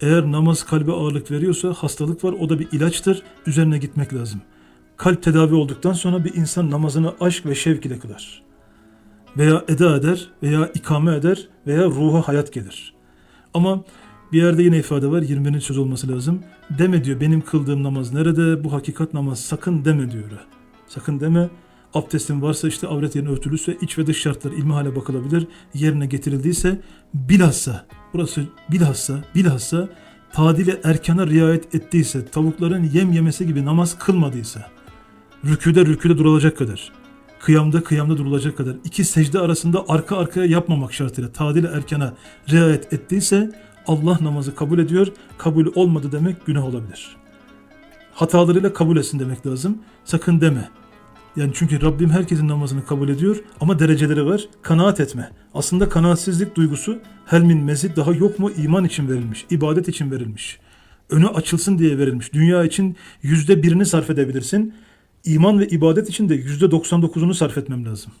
Eğer namaz kalbe ağırlık veriyorsa hastalık var. O da bir ilaçtır. Üzerine gitmek lazım. Kalp tedavi olduktan sonra bir insan namazını aşk ve şevk ile kılar. Veya eda eder veya ikame eder veya ruha hayat gelir. Ama bir yerde yine ifade var 21. söz olması lazım. Deme diyor benim kıldığım namaz nerede bu hakikat namaz sakın deme diyor. Sakın deme abdestin varsa işte avret yerine örtülüyse iç ve dış şartlar ilmi hale bakılabilir. Yerine getirildiyse bilhassa burası bilhassa bilhassa tadile erkana riayet ettiyse tavukların yem yemesi gibi namaz kılmadıysa rüküde rüküde durulacak kadar kıyamda kıyamda durulacak kadar iki secde arasında arka arkaya yapmamak şartıyla tadil erkana riayet ettiyse Allah namazı kabul ediyor. Kabul olmadı demek günah olabilir. Hatalarıyla kabul etsin demek lazım. Sakın deme. Yani çünkü Rabbim herkesin namazını kabul ediyor ama dereceleri var. Kanaat etme. Aslında kanaatsizlik duygusu helmin mezid daha yok mu iman için verilmiş, ibadet için verilmiş. Önü açılsın diye verilmiş. Dünya için yüzde birini sarf edebilirsin. İman ve ibadet için de yüzde 99'unu sarf etmem lazım.